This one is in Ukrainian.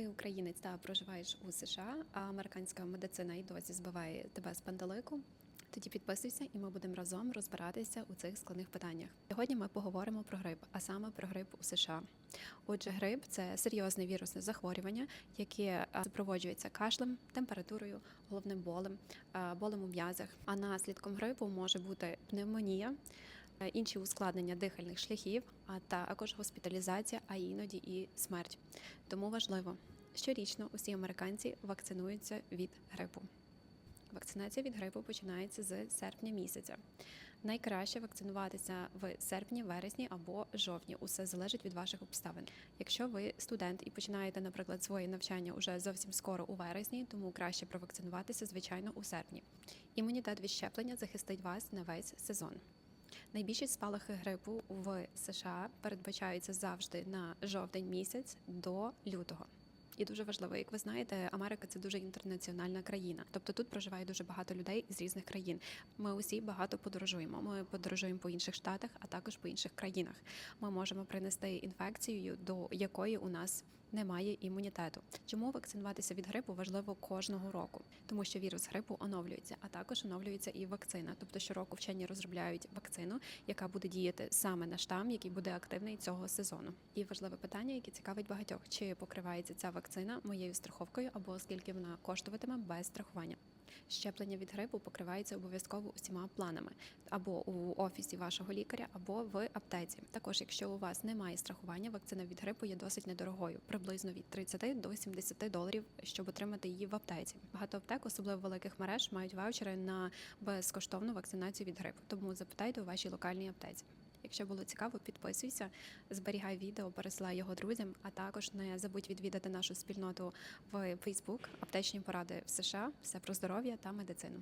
ти українець та проживаєш у США, а американська медицина і досі збиває тебе з пантелику. Тоді підписуйся, і ми будемо разом розбиратися у цих складних питаннях. Сьогодні ми поговоримо про грип, а саме про грип у США. Отже, грип це серйозне вірусне захворювання, яке супроводжується кашлем, температурою, головним болем, болем у м'язах. А наслідком грипу може бути пневмонія, е, інші ускладнення дихальних шляхів, а також госпіталізація, а іноді і смерть. Тому важливо, щорічно усі американці вакцинуються від грипу. Вакцинація від грипу починається з серпня місяця. Найкраще вакцинуватися в серпні, вересні або жовтні. Усе залежить від ваших обставин. Якщо ви студент і починаєте, наприклад, своє навчання уже зовсім скоро у вересні, тому краще провакцинуватися, звичайно, у серпні. Імунітет від щеплення захистить вас на весь сезон. Найбільші спалахи грипу в США передбачаються завжди на жовтень місяць до лютого. І дуже важливо, як ви знаєте, Америка це дуже інтернаціональна країна. Тобто тут проживає дуже багато людей з різних країн. Ми усі багато подорожуємо. Ми подорожуємо по інших штатах, а також по інших країнах. Ми можемо принести інфекцію, до якої у нас немає імунітету. Чому вакцинуватися від грипу важливо кожного року? Тому що вірус грипу оновлюється, а також оновлюється і вакцина. Тобто щороку вчені розробляють вакцину, яка буде діяти саме на штам, який буде активний цього сезону. І важливе питання, яке цікавить багатьох: чи покривається ця вакцина моєю страховкою, або скільки вона коштуватиме без страхування. Щеплення від грипу покривається обов'язково усіма планами або у офісі вашого лікаря, або в аптеці. Також, якщо у вас немає страхування, вакцина від грипу є досить недорогою, приблизно від 30 до 70 доларів, щоб отримати її в аптеці. Багато аптек, особливо великих мереж, мають ваучери на безкоштовну вакцинацію від грипу. Тому запитайте у вашій локальній аптеці. Якщо було цікаво, підписуйся, зберігай відео, пересилай його друзям, а також не забудь відвідати нашу спільноту в Facebook «Аптечні поради в США. Все про здоров'я та медицину.